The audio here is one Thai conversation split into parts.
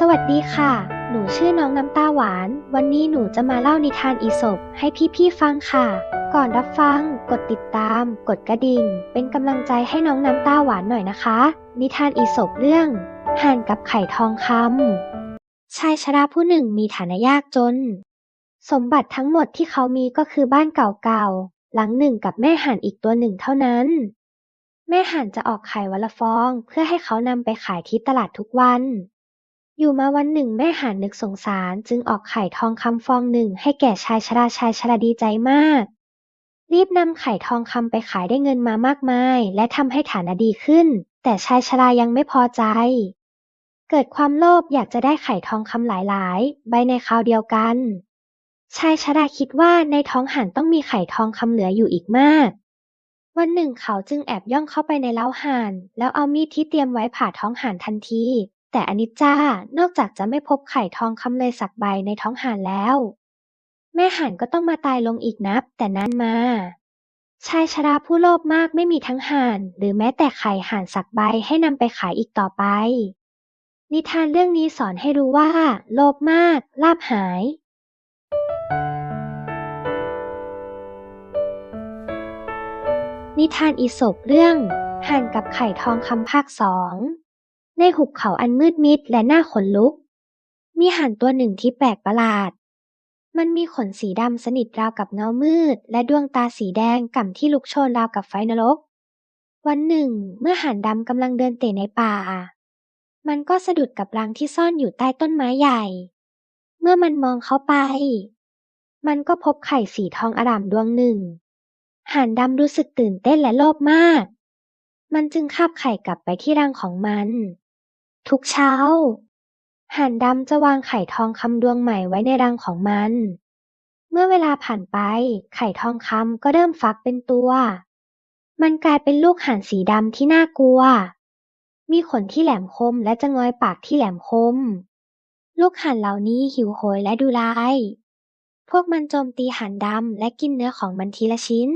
สวัสดีค่ะ หนูชื่อน้องน้ำตาหวาน วันนี้หนูจะมาเล่านิทานอีสปให้พี่ๆฟังค่ะ ก่อนรับฟัง กดติดตาม กดกระดิ่ง เป็นกำลังใจให้น้องน้ำตาหวานหน่อยนะคะ นิทานอีสปเรื่อง ห่านกับไข่ทองคำชายชราผู้หนึ่งมีฐานะยากจน สมบัติทั้งหมดที่เขามีก็คือบ้านเก่าๆ หลังหนึ่งกับแม่ห่านอีกตัวหนึ่งเท่านั้น แม่ห่านจะออกไข่วันละฟอง เพื่อให้เขานำไปขายที่ตลาดทุกวัน อยู่มาวันหนึ่งแม่หานนึกสงสาร จึงออกไข่ทองคำฟองหนึ่งให้แก่ชายชราชายชราดีใจมาก รีบนำไข่ทองคำไปขายได้เงินมามากมาย และทำให้ฐานะดีขึ้น แต่ชายชรายังไม่พอใจ เกิดความโลภอยากจะได้ไข่ทองคำหลายๆ ใบในคราวเดียวกัน ชายชราคิดว่าในท้องหานต้องมีไข่ทองคำเหลืออยู่อีกมากวันหนึ่งเขาจึงแอบย่องเข้าไปในเล้าห่าน แล้วเอามีดที่เตรียมไว้ผ่าท้องห่านทันที แต่อนิจจานอกจากจะไม่พบไข่ทองคำเลยสักใบในท้องห่านแล้ว แม่ห่านก็ต้องมาตายลงอีกนับแต่นั้นมา ชายชราผู้โลภมากไม่มีทั้งห่าน หรือแม้แต่ไข่ห่านสักใบให้นำไปขายอีกต่อไป นิทานเรื่องนี้สอนให้รู้ว่า โลภมาก ลาภหายนิทานอีสปเรื่องห่านกับไข่ทองคำภาคสอง ในหุบเขาอันมืดมิดและน่าขนลุก มีห่านตัวหนึ่งที่แปลกประหลาด มันมีขนสีดำสนิทราวกับเงามืด และดวงตาสีแดงก่ำที่ลุกโชนราวกับไฟนรก วันหนึ่ง เมื่อห่านดำกำลังเดินเตะในป่า มันก็สะดุดกับรังที่ซ่อนอยู่ใต้ต้นไม้ใหญ่ เมื่อมันมองเข้าไป มันก็พบไข่สีทองอร่ามดวงหนึ่งห่านดำรู้สึกตื่นเต้นและโลภมาก มันจึงคาบไข่กลับไปที่รังของมัน ทุกเช้า ห่านดำจะวางไข่ทองคำดวงใหม่ไว้ในรังของมัน เมื่อเวลาผ่านไป ไข่ทองคำก็เริ่มฟักเป็นตัว มันกลายเป็นลูกห่านสีดำที่น่ากลัว มีขนที่แหลมคมและจะงอยปากที่แหลมคม ลูกห่านเหล่านี้หิวโหยและดุร้าย พวกมันโจมตีห่านดำและกินเนื้อของมันทีละชิ้น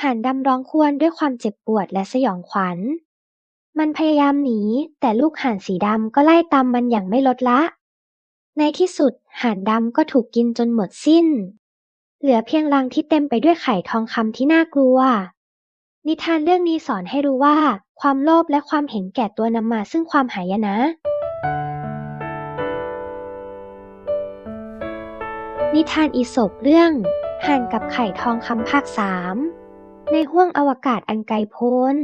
ห่านดำร้องครวญด้วยความเจ็บปวดและสยองขวัญ มันพยายามหนี แต่ลูกห่านสีดำก็ไล่ตามมันอย่างไม่ลดละ ในที่สุดห่านดำก็ถูกกินจนหมดสิ้น เหลือเพียงรังที่เต็มไปด้วยไข่ทองคำที่น่ากลัว นิทานเรื่องนี้สอนให้รู้ว่า ความโลภและความเห็นแก่ตัวนำมาซึ่งความหายนะนิทานอีสปเรื่อง ห่านกับไข่ทองคำภาคสามในห้วงอวกาศอันไกลโพ้น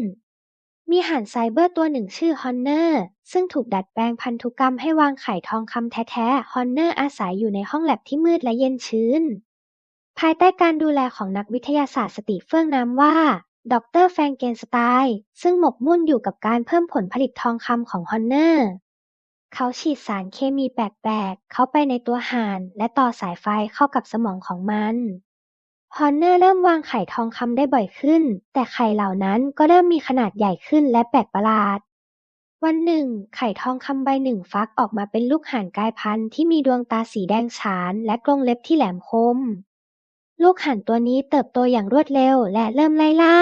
มีห่านไซเบอร์ตัวหนึ่งชื่อฮอนเนอร์ซึ่งถูกดัดแปลงพันธุกรรมให้วางไข่ทองคำแท้ๆ ฮอนเนอร์อาศัยอยู่ในห้องแลบที่มืดและเย็นชื้น ภายใต้การดูแลของนักวิทยาศาสตร์สติเฟื่องนามว่าดรแฟรงเกนสไตน์ซึ่งหมกมุ่นอยู่กับการเพิ่มผลผลิตทองคำของฮอนเนอร์ เขาฉีดสารเคมีแปลกๆ เข้าไปในตัวห่าน และต่อสายไฟเข้ากับสมองของมัน ฮอนเนอร์เริ่มวางไข่ทองคำได้บ่อยขึ้น แต่ไข่เหล่านั้นก็เริ่มมีขนาดใหญ่ขึ้นและแปลกประหลาด วันหนึ่ง ไข่ทองคำใบหนึ่งฟักออกมาเป็นลูกห่านกลายพันธุ์ที่มีดวงตาสีแดงฉานและกรงเล็บที่แหลมคม ลูกห่านตัวนี้เติบโตอย่างรวดเร็วและเริ่มไล่ล่า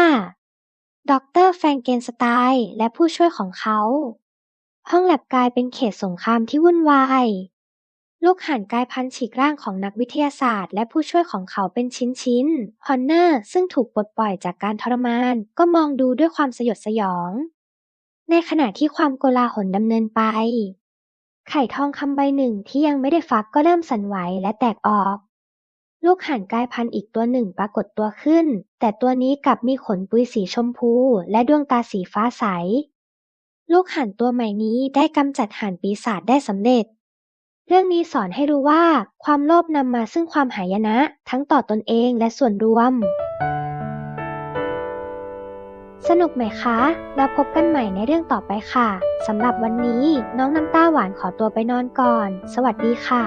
ดรแฟรงเกนสไตน์และผู้ช่วยของเขา ห้องแลบกลายเป็นเขตสงครามที่วุ่นวาย ลูกห่านกลายพันธุ์ฉีกร่างของนักวิทยาศาสตร์ และผู้ช่วยของเขาเป็นชิ้นๆ ฮอนเนอร์ซึ่งถูกปลดปล่อยจากการทรมาน ก็มองดูด้วยความสยดสยอง ในขณะที่ความโกลาหลดำเนินไป ไข่ทองคำใบหนึ่งที่ยังไม่ได้ฟักก็เริ่มสั่นไหวและแตกออก ลูกห่านกลายพันธุ์อีกตัวหนึ่งปรากฏตัวขึ้น แต่ตัวนี้กลับมีขนปุยสีชมพู และดวงตาสีฟ้าใส ลูกห่านตัวใหม่นี้ได้กำจัดห่านปีศาจได้สำเร็จ เรื่องนี้สอนให้รู้ว่า ความโลภนำมาซึ่งความหายนะ ทั้งต่อตนเองและส่วนรวม สนุกไหมคะ แล้วพบกันใหม่ในเรื่องต่อไปค่ะสำหรับวันนี้น้องน้ำตาหวานขอตัวไปนอนก่อน สวัสดีค่ะ